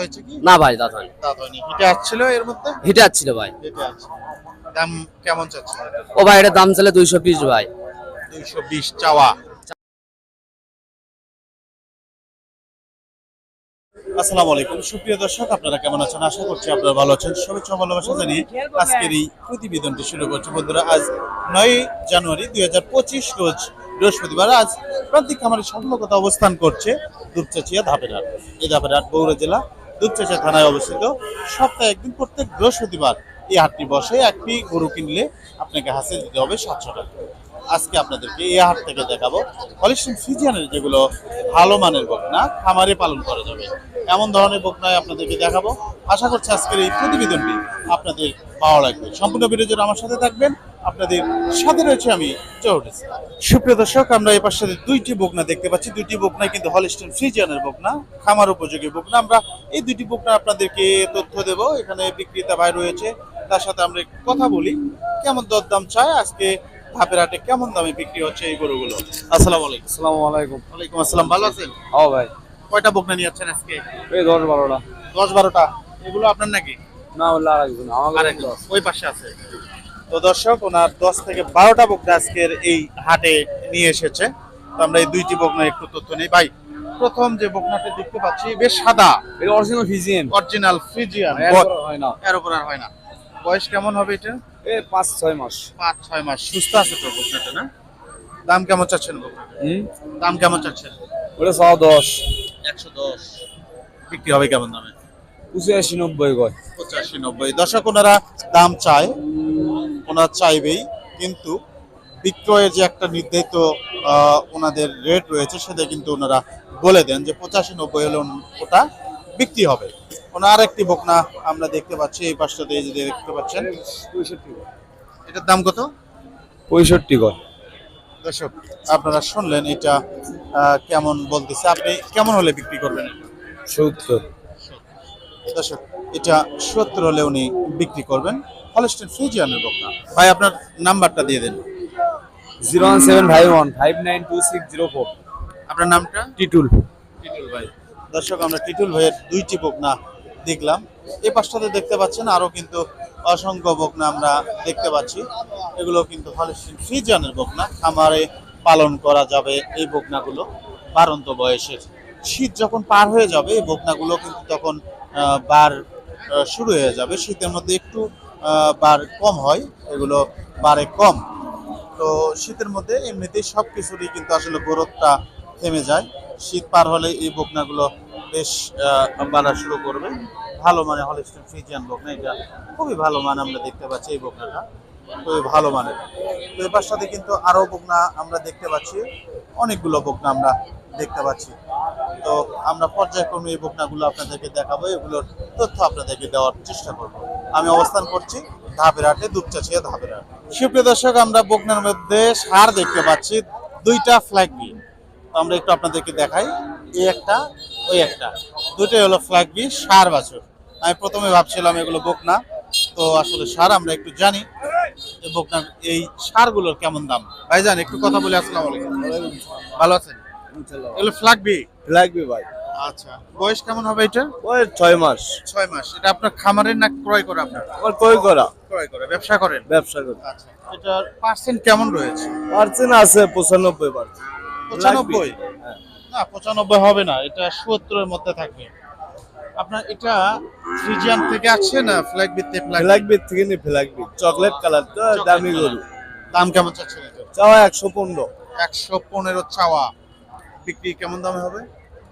হয়েছে কি? না ভাই দাঁত হয়নি দাঁত হয়নি হিটে আসছিল এর মধ্যে? হিটে আসছিল ভাই। হিটে আছে দাম কেমন চাচ্ছে? ও ভাই এটার দাম ছিল দুইশো পিস ভাই। দুইশো বিশ চাওয়া। আসসালামু আলাইকুম। সুপ্রিয় দর্শক আপনারা কেমন আছেন? আশা করছি আপনারা ভালো আছেন। শুভেচ্ছা ভালোবাসা জানিয়ে আজকের এই প্রতিবেদনটি শুরু করছি। বন্ধুরা আজ নয় জানুয়ারি দুই হাজার পঁচিশ রোজ বৃহস্পতিবার। আজ প্রান্তিক খামারের সংলগ্নতা অবস্থান করছে দুপচাচিয়া ধাপেরহাট। এই ধাপেরহাট বগুড়া জেলা দুপচাচিয়া থানায় অবস্থিত। সপ্তাহে একদিন প্রত্যেক বৃহস্পতিবার এই হাটটি বসে। একটি গরু কিনলে আপনাকে হাসিল দিতে হবে সাতশো টাকা। আজকে আপনাদেরকে এই হাট থেকে দেখাবো। হলিস্টিন ফিজিয়ানের যেগুলো ভালো মানের বকনা, খামারে পালন করা যাবে। এমন ধরনের বকনায় আপনাদেরকে দেখাবো। আশা করছি আজকের এই প্রতিবেদনটি আপনাদের ভালো লাগবে। সম্পূর্ণ বিরোধীরা আমার সাথে থাকবেন আপনাদের সাথে রয়েছে আমি চৌধুরী সুপ্রিয় দর্শক আমরা এই পাশে দুইটি বকনা দেখতে পাচ্ছি। দুইটি বকনাই কিন্তু হলিস্টিন ফ্রিজিয়ানের বকনা খামার উপযোগী বকনা। আমরা এই দুইটি বকনা আপনাদেরকে তথ্য দেব। এখানে বিক্রেতা ভাই রয়েছে তার সাথে আমরা কথা বলি। কেমন দরদাম চায়? আজকে ধাপের হাটে কেমন দামে বিক্রি হচ্ছে এই গরুগুলো? আসসালামু আলাইকুম। আসসালামু আলাইকুম। ওয়ালাইকুম আসসালাম। ভালো আছেন? ও ভাই। কয়টা বকনা নিয়ে যাচ্ছেন আজকে? এই দশ বারোটা। দশ বারোটা। এগুলো আপনার নাকি? না বললে আর একজন আরেকজন। ওই পাশে আছে। তো দর্শক ওনার দশ থেকে বারোটা বকনা আজকের এই হাটে নিয়ে এসেছে। তো আমরা এই দুইটি বকনা একটু তথ্য নেই। ভাই প্রথম যে বকনাটা দেখতে পাচ্ছি বেশ সাদা। এটা অরিজিনাল ফিজিয়ান অরিজিনাল ফ্রিজিয়ান হয় না। এর উপর আর হয় না। বয়স কেমন হবে এটা? এ পাঁচ ছয় মাস। পাঁচ ছয় মাস। সুস্থ আছে তো বকনাটা না? দাম কেমন চাচ্ছেন দাম কেমন চাচ্ছেন? ওটা সব দশ। একশো দশ। বিক্রি হবে কেমন দামে? পঁচাশি নব্বই গয় পঁচাশি নব্বই। দর্শক ওনারা দাম চায় ওনারা চাইবেই কিন্তু বিক্রয়ের যে একটা নির্ধারিত ওনাদের রেট রয়েছে সেটা কিন্তু ওনারা বলে দেন যে পঁচাশি নব্বই হলে ওটা বিক্রি হবে। ওনার আরেকটি বকনা আমরা দেখতে পাচ্ছি এই পাশটাতে এই যে দেখতে পাচ্ছেন এটার দাম কত? পঁয়ষট্টি গয় দর্শক আপনারা শুনলেন এটা কেমন বলতেছে আপনি কেমন হলে বিক্রি করবেন? সত্তর। দর্শক এটা সত্তর হলে উনি বিক্রি করবেন। হলস্টেন ফ্রিজিয়ানের বকনা ভাই আপনার নাম্বারটা দিয়ে দেন। Zero one seven five one five nine two six zero four. আপনার নামটা? টিটুল। টিটুল ভাই। দর্শক আমরা টিটুল ভাইয়ের দুইটি বকনা দেখলাম। এই পাশটাতে দেখতে পাচ্ছেন আরও কিন্তু অসংখ্য বকনা আমরা দেখতে পাচ্ছি। এগুলো কিন্তু হলস্টেন ফ্রিজিয়ানের বকনা। খামারে পালন করা যাবে এই বকনাগুলো। বারন্ত বয়সের। শীত যখন পার হয়ে যাবে এই বকনাগুলো কিন্তু তখন বার শুরু হয়ে যাবে। শীতের মধ্যে একটু বার কম হয়, এগুলো বারে কম। তো শীতের মধ্যে এমনিতেই সব কিছুরই কিন্তু আসলে গ্রোথটা থেমে যায়। শীত পার হলে এই বকনাগুলো বেশ বাড়া শুরু করবে। ভালো মানে হলিস্টন ফ্রিজিয়ান বকনা, এটা খুবই ভালো মান আমরা দেখতে পাচ্ছি এই বকনাটা। খুবই ভালো মানের। তো এবার সাথে কিন্তু আরও বকনা আমরা দেখতে পাচ্ছি। অনেকগুলো বকনা আমরা দেখতে পাচ্ছি। তো আমরা পর্যায়ক্রমে এই বকনাগুলো আপনাদেরকে দেখাবো, এগুলোর তথ্য আপনাদেরকে দেওয়ার চেষ্টা করব। আমি অবস্থান করছি ধাপের হাটে দুপচাচিয়া ধাপের হাট সুপ্রিয় দর্শক আমরা বকনার মধ্যে সার দেখতে পাচ্ছি দুইটা ফ্ল্যাগ বি তো আমরা একটু আপনাদেরকে দেখাই এই একটা ওই একটা। দুটোই হলো ফ্ল্যাগ বি সার বাছুর। আমি প্রথমে ভাবছিলাম এগুলো বকনা তো আসলে সার আমরা একটু জানি বকনা এই সারগুলোর কেমন দাম। ভাই ভাইজান একটু কথা বলে আসসালামু আলাইকুম। ভালো আছেন? এগুলো ফ্ল্যাগ বি লাগবে ভাই। আচ্ছা বয়স কেমন হবে এটা ওই ছয় মাস। ছয় মাস। এটা আপনার খামারের না ক্রয় করে আপনার? আমার কই করা। ক্রয় করে ব্যবসা করেন? ব্যবসা করি। আচ্ছা এটার পার্সেন্ট কেমন রয়েছে? পার্সেন্ট আছে পঁচানব্বই পার্সেন্ট পঁচানব্বই? না পঁচানব্বই হবে না এটা সত্তরের মধ্যে থাকবে। আপনার এটা ফ্রিজিয়ান থেকে আছে না ফ্ল্যাগ ভিত্তি ফ্ল্যাগ ফ্ল্যাগবি থেকে নি ফ্ল্যাগবি চকলেট কালার তো দামি গরু। দাম কেমন চাচ্ছেন চাওয়া একশো পনেরো। একশো পনেরো চাওয়া। বিক্রি কেমন দামে হবে?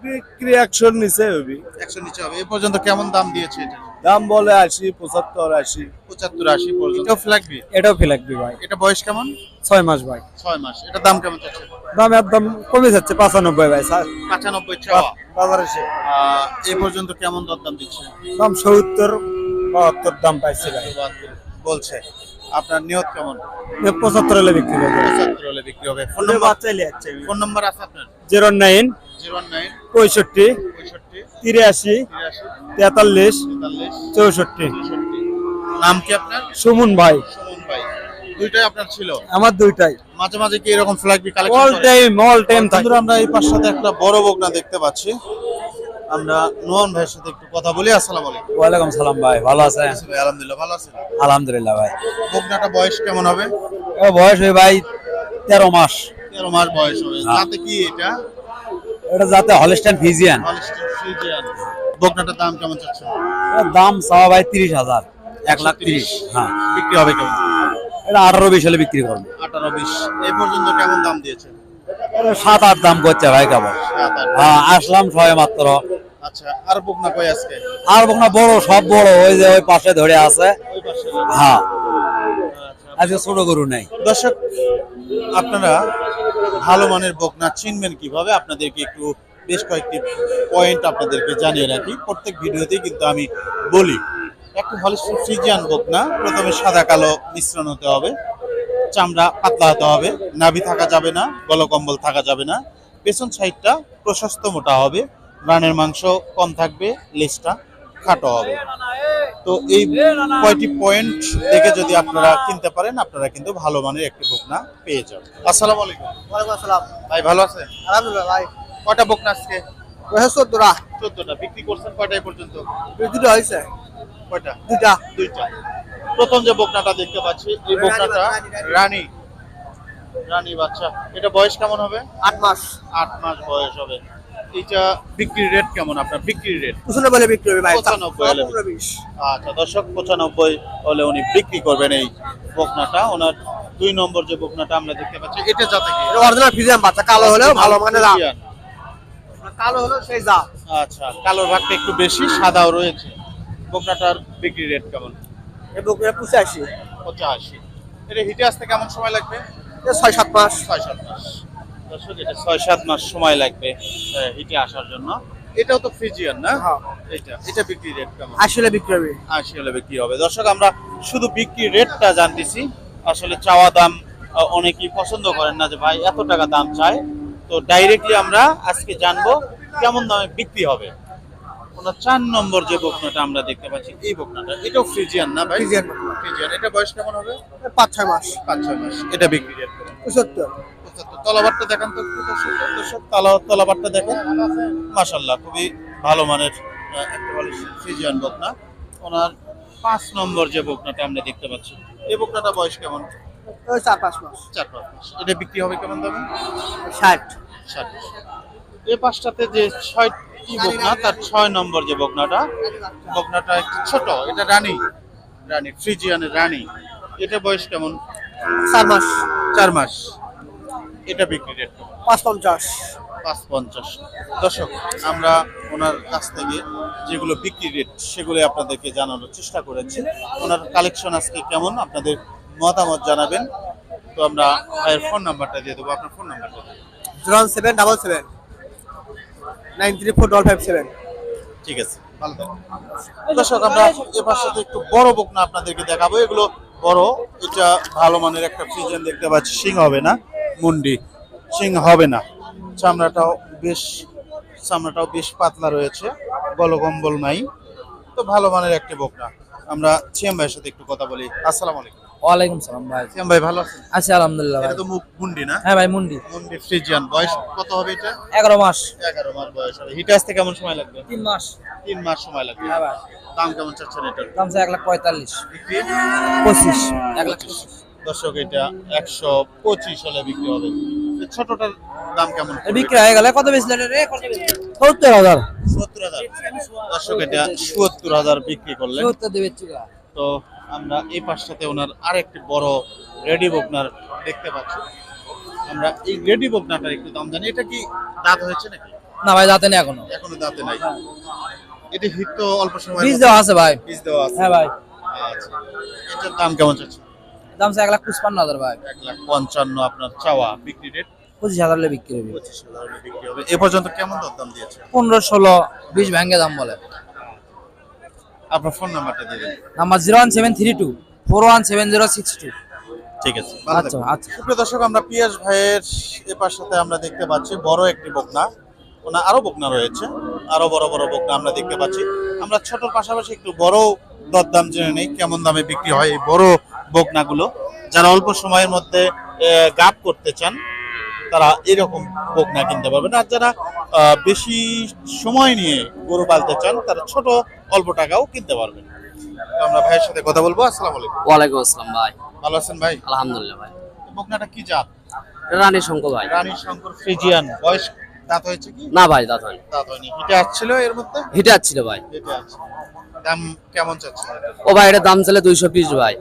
বিক্রি একশোর নিচে হবি। একশো নিচে হবে। এ পর্যন্ত কেমন দাম দিয়েছে এটা? দাম বলে আশি পঁচাত্তর আশি। পঁচাত্তর আশি পর্যন্ত। এটাও ফ্ল্যাগ এটাও ফিলাকবি ভাই। এটা বয়স কেমন? ছয় মাস ভাই। ছয় মাস। এটা দাম কেমন চাচ্ছে দাম একদম কমে যাচ্ছে পাঁচানব্বই ভাই স্যার। পঁচানব্বই চাওয়া। বাজারে সে। আহ, এ পর্যন্ত কেমন দরদাম দিচ্ছে? দাম সত্তর বাহাত্তর দাম পাইছে ভাই। বলছে। আপনার নিয়ত কেমন? পঁচাত্তর হলে বিক্রি করবে পঁচাত্তর হলে বিক্রি হবে। ফোন নাম্বার চলে যাচ্ছে ফোন নাম্বার আছে আপনার? জিরো নাইন জিরো নাইন পঁয়ষট্টি তিরাশি তেতাল্লিশ চৌষট্টি। নাম কি আপনার? সুমন ভাই। ভাই। দুইটাই আপনার ছিল? আমার দুইটাই। মাঝে মাঝে কি এরকম ফ্ল্যাগ বি অল টাইম অল টাইম বন্ধুরা আমরা এই পাশটাতে একটা বড় দেখতে পাচ্ছি। আমরা নোয়ান ভাইয়ের সাথে একটু কথা বলি। আসসালামু আলাইকুম। ওয়ালাইকুম সালাম ভাই ভালো আছেন? আলহামদুলিল্লাহ ভালো আছেন? আলহামদুলিল্লাহ ভাই। বয়স কেমন হবে? বয়স হয়ে ভাই তেরো মাস। তেরো মাস বয়স হবে। হ্যাঁ। তাতে কি এটা? এটা যাতে হলিস্টান ফিজিয়ান। বকনাটার দাম কেমন চাচ্ছে দাম চাওয়া ভাই তিরিশ হাজার। এক লাখ তিরিশ হ্যাঁ। বিক্রি হবে কেমন? এটা আঠারো বিশ হলে বিক্রি করবে। আঠারো বিশ। এই পর্যন্ত কেমন দাম দিয়েছে সাত আট দাম করছে ভাই সাত হ্যাঁ আসলাম ছয় মাত্র। আচ্ছা আর বকনা কই আজকে? আর বকনা বড় সব বড়। ওই যে ওই পাশে ধরে আছে। হ্যাঁ। আচ্ছা। আজকে ছোট গরু নেই। দর্শক আপনারা ভালো মানের বকনা চিনবেন কীভাবে, আপনাদেরকে একটু বেশ কয়েকটি পয়েন্ট আপনাদেরকে জানিয়ে রাখি। প্রত্যেক ভিডিওতেই কিন্তু আমি বলি, একটি হলিস্টিন ফ্রিজিয়ান বকনা, প্রথমে সাদা কালো মিশ্রণ হতে হবে, চামড়া পাতলা হতে হবে, নাভি থাকা যাবে না, গলকম্বল থাকা যাবে না, পেছন সাইডটা প্রশস্ত মোটা হবে, রানের মাংস কম থাকবে, লেজটা খাটো হবে। তো এই কয়টি পয়েন্ট দেখে যদি আপনারা কিনতে পারেন আপনারা কিন্তু ভালো মানের একটি বকনা পেয়ে যাবেন। আসসালামু আলাইকুম। ওয়ালাইকুম আসসালাম। ভাই ভালো আছেন? আলহামদুলিল্লাহ ভাই। কয়টা বকনা আজকে? চোদ্দটা। চোদ্দটা। বিক্রি করছেন কয়টা এই পর্যন্ত? দুটো হয়েছে। কয়টা? দুটা দুইটা। প্রথম যে বকনাটা দেখতে পাচ্ছি এই বকনাটা রানী। রানী বাচ্চা। এটা বয়স কেমন হবে? আট মাস। আট মাস বয়স হবে। এটা বিক্রির রেট কেমন আপনার? বিক্রির রেট পঁচানব্বই বিক্রি হবে ভাই। পঁচানব্বই আচ্ছা দর্শক পঁচানব্বই হলে উনি বিক্রি করবেন এই বকনাটা। ওনার দুই নম্বর যে বকনাটা আমরা দেখতে পাচ্ছি এটা যাতে কি? অরিজিনাল ফিজিয়াম বাচ্চা কালো হলেও ভালো মানে দাম কালো হলেও সেই যা আচ্ছা কালোর ভাগটা একটু বেশি সাদাও রয়েছে। বকনাটার বিক্রি রেট কেমন? এই পুষে আসি পঁচাশি। এটা হিটে আসতে কেমন সময় লাগবে? ছয় সাত মাস। ছয় সাত মাস। দর্শক এটা ছয় সাত মাস সময় লাগবে হিটে আসার জন্য। এটাও তো ফ্রিজিয়ান না? হ্যাঁ। এটা এটা বিক্রি রেট কেমন? আশি হলে বিক্রি হবে। আশি হলে বিক্রি হবে। দর্শক আমরা শুধু বিক্রি রেটটা জানতেছি। আসলে চাওয়া দাম অনেকেই পছন্দ করেন না যে ভাই এত টাকা দাম চায় তো ডাইরেক্টলি আমরা আজকে জানব কেমন দামে বিক্রি হবে। ওনার চার নম্বর যে বকনাটা আমরা দেখতে পাচ্ছি এই বকনাটা এটাও ফ্রিজিয়ান না ভাই? ফ্রিজিয়ান। ফ্রিজিয়ান। এটা বয়স কেমন হবে? পাঁচ ছয় মাস। পাঁচ ছয় মাস। এটা বিক্রি রেট পঁচাত্তর। তলাবারটা দেখান তো দর্শক। তলা- তলাবারটা দেখেন। মাশাল্লাহ খুবই ভালো মানের একটা বলে ফ্রিজিয়ান বকনা। ওনার পাঁচ নম্বর যে বকনাটা আমরা দেখতে পাচ্ছি এই বকনাটা বয়স কেমন? চার পাঁচ মাস। চার পাঁচ মাস। এটা বিক্রি হবে কেমন দামে? ষাট। ষাট। এই পাঁচটাতে যে ছয়টি বকনা তার ছয় নম্বর যে বকনাটা বকনাটা একটু ছোট এটা রানী। রানী ফ্রিজিয়ানের রানী। এটা বয়স কেমন? চার মাস। চার মাস। এটা বিক্রি রেট পাঁচ পঞ্চাশ পাঁচ পঞ্চাশ দর্শক আমরা ওনার কাছ থেকে যেগুলো বিক্রি রেট সেগুলো আপনাদেরকে জানানোর চেষ্টা করেছি। ওনার কালেকশন আজকে কেমন? আপনাদের মতামত জানাবেন। তো আমরা ভাইয়ের ফোন নাম্বারটা দিয়ে দেবো। আপনার ফোন নাম্বারটা। Zero seven double seven. Nine three four double five seven. ঠিক আছে ভালো থাকবেন। দর্শক আমরা এবার সাথে একটু বড় বকনা আপনাদেরকে দেখাবো। এগুলো বড় এটা ভালো মানের একটা ফ্রিজেন দেখতে পাচ্ছি শিং হবে না। মুন্ডি শিং হবে না। চামড়াটাও বেশ চামড়াটাও বেশ পাতলা রয়েছে গলকম্বল নাই। তো ভালো মানের একটা বকনা। আমরা সিএম ভাইয়ের সাথে একটু কথা বলি। আসসালামু আলাইকুম। ওয়ালাইকুম সালাম ভাই। ভাই ভালো আছেন? আছি আলহামদুলিল্লাহ এটা তো মুখ মুন্ডি না? হ্যাঁ ভাই মুন্ডি। মুন্ডি ফ্রিজিয়ান। বয়স কত হবে এটা? এগারো মাস। এগারো মাস বয়স হবে। হিটে আসতে কেমন সময় লাগবে? মাস। মাস সময় লাগবে। হ্যাঁ ভাই। দাম কেমন চাচ্ছেন এটার? দাম এক লাখ পঁয়তাল্লিশ। বিক্রি? পঁচিশ। এক লাখ দর্শক এটা একশো পঁচিশ হলে বিক্রি হবে। ছোটটার দাম কেমন? বিক্রি হয়ে গেলে কত বেচলেন রে সত্তর হাজার। সত্তর হাজার। দর্শক এটা সত্তর হাজার বিক্রি করলেন। চুকা তো আমরা এই পাশটাতে ওনার আরেকটি বড় রেডি বকনার দেখতে পাচ্ছি। আমরা এই রেডি বকনাটার একটু দাম জানি। এটা কি দাঁত হয়েছে নাকি? না ভাই যাতে নেই এখনও। এখনও দাঁতে নাই। এটা হিট তো অল্প সময় বীজ দেওয়া আছে ভাই। বীজ দেওয়া আছে। হ্যাঁ ভাই। আচ্ছা। এটার দাম কেমন চাচ্ছে দাম এক লাখ পঁচপান্ন হাজার ভাই। এক লাখ পঞ্চান্ন আপনার চাওয়া বিক্রি রেট পঁচিশ হাজার হলে বিক্রি হবে। পঁচিশ হাজার হলে বিক্রি হবে। এ পর্যন্ত কেমন দাম দিয়েছে? পনেরো ষোলো বিশ ভেঙে দাম বলে। আপনার ফোন নাম্বারটা দিয়ে দেন। Number zero one seven three two four one seven zero six two. ঠিক আছে আচ্ছা আচ্ছা। সুপ্রিয় দর্শক আমরা পিয়াস ভাইয়ের এপার সাথে আমরা দেখতে পাচ্ছি বড় একটি বকনা। ওনা আরও বকনা রয়েছে। আরও বড় বড় বকনা আমরা দেখতে পাচ্ছি। আমরা ছোটর পাশাপাশি একটু বড় দরদাম জেনে নেই কেমন দামে বিক্রি হয়। এই বড় বকনাগুলো যারা অল্প সময়ের মধ্যে গাপ করতে চান তারা এরকম বকনা কিনতে পারবেন। আর যারা বেশি সময় নিয়ে গরু পালতে চান তারা ছোট অল্প টাকাও কিনতে পারবেন। আমরা ভাইয়ের সাথে কথা বলব। আসসালামু আলাইকুম। ওয়ালাইকুম আসসালাম ভাই। ভালো আছেন ভাই? আলহামদুলিল্লাহ ভাই। বকনাটা কি জাত? রানী শঙ্কর ভাই। রানী শঙ্কর ফ্রিজিয়ান। বয়স দাঁত হয়েছে কি? না ভাই দাঁত হয়নি। দাঁত হয়নি। হিটে আসছিল এর মধ্যে? হিটে আসছিল ভাই। হিটে আছে দাম কেমন চাচ্ছে ও ভাই এটা দাম চলে দুইশো পিস ভাই।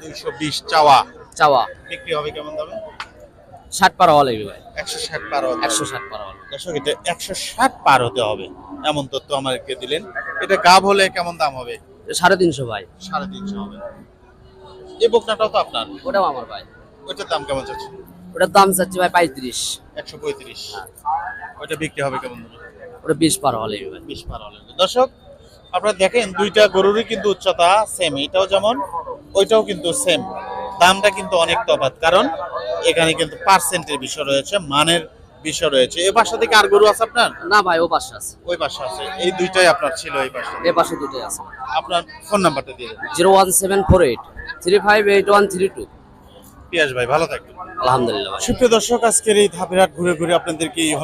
দুইশো বিশ চাওয়া। চাওয়া। বিক্রি হবে কেমন দামে? ষাট পার হওয়া লাগবে ভাই। একশো ষাট পার একশো। ষাট পার হওয়া। দর্শক এটা একশো ষাট পার হতে হবে। এমন তথ্য আমাকে দিলেন। এটা গাব হলে কেমন দাম হবে? সাড়ে তিনশো ভাই। সাড়ে তিনশো হবে। এই বকনাটাও তো আপনার? ওটাও আমার ভাই। ওইটার দাম কেমন চাচ্ছে ওটার দাম চাচ্ছি ভাই পঁয়ত্রিশ। একশো পঁয়ত্রিশ। ওইটা বিক্রি হবে কেমন ওটা বিশ পার ভাই। বিশ পার হলে দর্শক আপনারা দেখেন দুইটা গরুরই কিন্তু উচ্চতা সেম এটাও যেমন। ওইটাও কিন্তু সেম দামটা কিন্তু অনেক তফাত কারণ এখানে কিন্তু পার্সেন্টের বিষয় রয়েছে মানের বিষয় রয়েছে। এ পাশে থেকে আর গরু আছে আপনার? না ভাই ও পাশে আছে। ওই পাশে আছে। এই দুইটাই আপনার ছিল এই পাশে। এ পাশে দুটোই আছে। আপনার ফোন নাম্বারটা দিয়ে দিন। Zero one seven four eight three five eight one three two. Piyas ভাই ভালো থাকবেন। আলহামদুলিল্লাহ ভাই সুপ্রিয় দর্শক আজকের এই ঘুরে ঘুরে আপনাদেরকে এই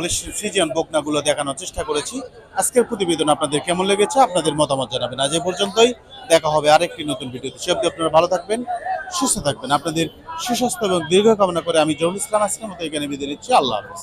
বকনাগুলো দেখানোর চেষ্টা করেছি। আজকের প্রতিবেদন আপনাদের কেমন লেগেছে আপনাদের মতামত জানাবেন। আজ এ পর্যন্তই দেখা হবে আরেকটি নতুন ভিডিওতে। সে অবধি আপনারা ভালো থাকবেন সুস্থ থাকবেন। আপনাদের সুস্বাস্থ্য এবং দীর্ঘ কামনা করে আমি জহুল ইসলাম আজকের মতো এখানে বিদায় নিচ্ছি। আল্লাহ হাফেজ।